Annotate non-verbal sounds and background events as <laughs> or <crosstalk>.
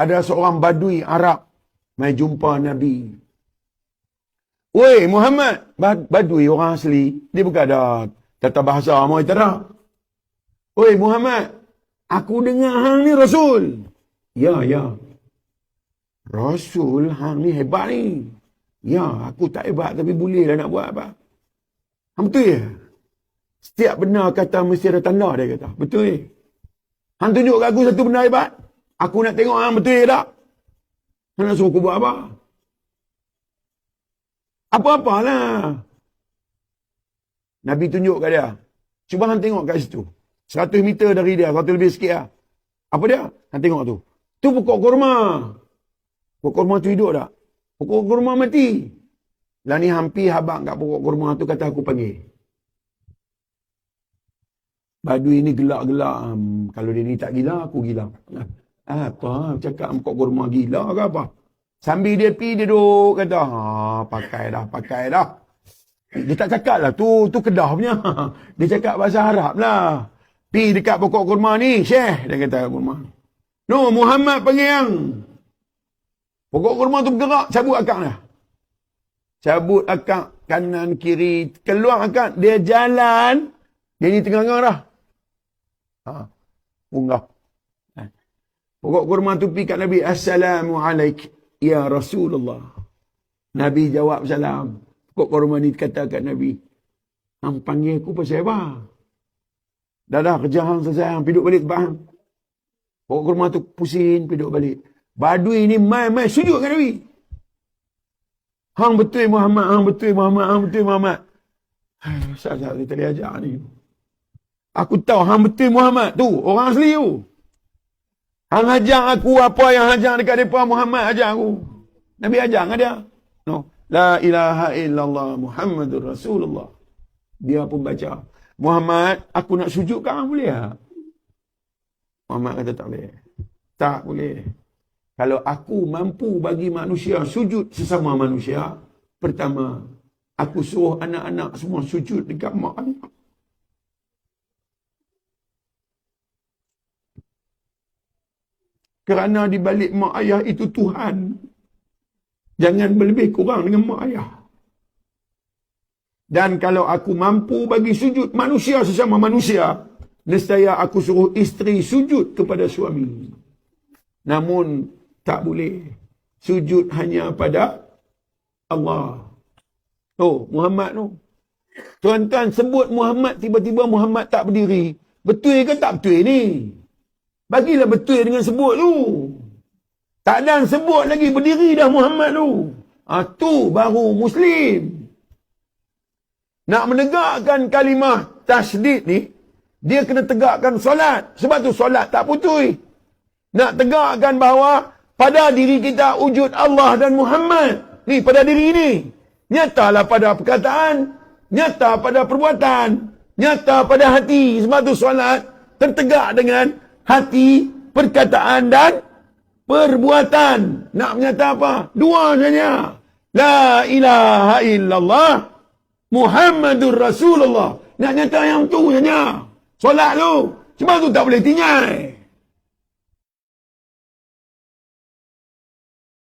ada seorang badui Arab mai jumpa Nabi. Woi Muhammad, badui orang asli. Dia bukan ada tata bahasa mau itu tak. Woi Muhammad, aku dengar hang ni Rasul. Ya, ya. Rasul hang ni hebat ni. Ya, aku tak hebat tapi boleh lah nak buat apa. Hang betul ya? Setiap benar kata mesti ada tanda dia kata. Betul ya? Hang tunjuk aku satu benda hebat. Aku nak tengok hang betul ya tak? Hang nak suruh aku buat apa? Apa-apalah. Nabi tunjuk kat dia. Cuba hang tengok kat situ. 100 meter dari dia. 100 lebih sikit lah. Apa dia? Hang tengok tu. Tu pokok kurma. Pokok kurma tu hidup tak? Pokok kurma mati. Lah ni hampir habang kat pokok kurma tu kata aku panggil. Badui ni gelak-gelak. Um, kalau dia ni tak gila, aku gila. Apa? Cakap pokok kurma gila ke apa? Sambil dia pi dia duduk kata, ha, pakai dah, pakai dah. Dia tak cakap lah, tu, tu kedah punya. <laughs> Dia cakap bahasa Arab lah. Pi dekat pokok kurma ni, Syekh, dia kata kurma. No, Muhammad panggil yang. Pokok kurma tu bergerak, cabut akak dah. Cabut akak kanan kiri, keluar akak, dia jalan. Dia ni tengah-tengah dah. Ha, unggah. Pokok kurma tu pi kat Nabi, Assalamualaikum. Ya Rasulullah. Nabi jawab salam. Kok korma ni kata kat Nabi. Hang panggil aku pasal apa? Dah dah kerja hang selesai. Hang piduk balik hang. Pokok korma tu pusing piduk balik. Badui ni mai-mai sujud kat Nabi. Hang betul Muhammad. Hang betul Muhammad. Hang betul Muhammad. <sighs> Saat-saat dia tadi ajak ni. Aku tahu hang betul Muhammad. Tu orang asli tu. Hang ajar aku apa yang ajar dekat depan Muhammad ajar aku. Nabi ajar dengan dia. No. La ilaha illallah Muhammadur Rasulullah. Dia pun baca. Muhammad, aku nak sujud kat boleh tak? Muhammad kata tak boleh. Tak boleh. Kalau aku mampu bagi manusia sujud sesama manusia, pertama, aku suruh anak-anak semua sujud dekat mak ayah. Kerana di balik mak ayah itu Tuhan. Jangan berlebih kurang dengan mak ayah. Dan kalau aku mampu bagi sujud manusia sesama manusia, nescaya aku suruh isteri sujud kepada suami. Namun tak boleh. Sujud hanya pada Allah. Oh, Muhammad tu. Tuan-tuan sebut Muhammad, tiba-tiba Muhammad tak berdiri. Betul ke tak betul ni? Bagilah betul dengan sebut tu. Tak ada sebut lagi berdiri dah Muhammad tu. Ha, tu baru Muslim. Nak menegakkan kalimah tasdid ni, dia kena tegakkan solat. Sebab tu solat tak putus. Nak tegakkan bahawa pada diri kita wujud Allah dan Muhammad. Ni pada diri ni. Nyatalah pada perkataan. Nyata pada perbuatan. Nyata pada hati. Sebab tu solat tertegak dengan hati, perkataan dan perbuatan. Nak menyata apa? Dua saja. La ilaha illallah Muhammadur Rasulullah. Nak nyata yang tu saja. Solat tu. Sebab tu tak boleh tinggal.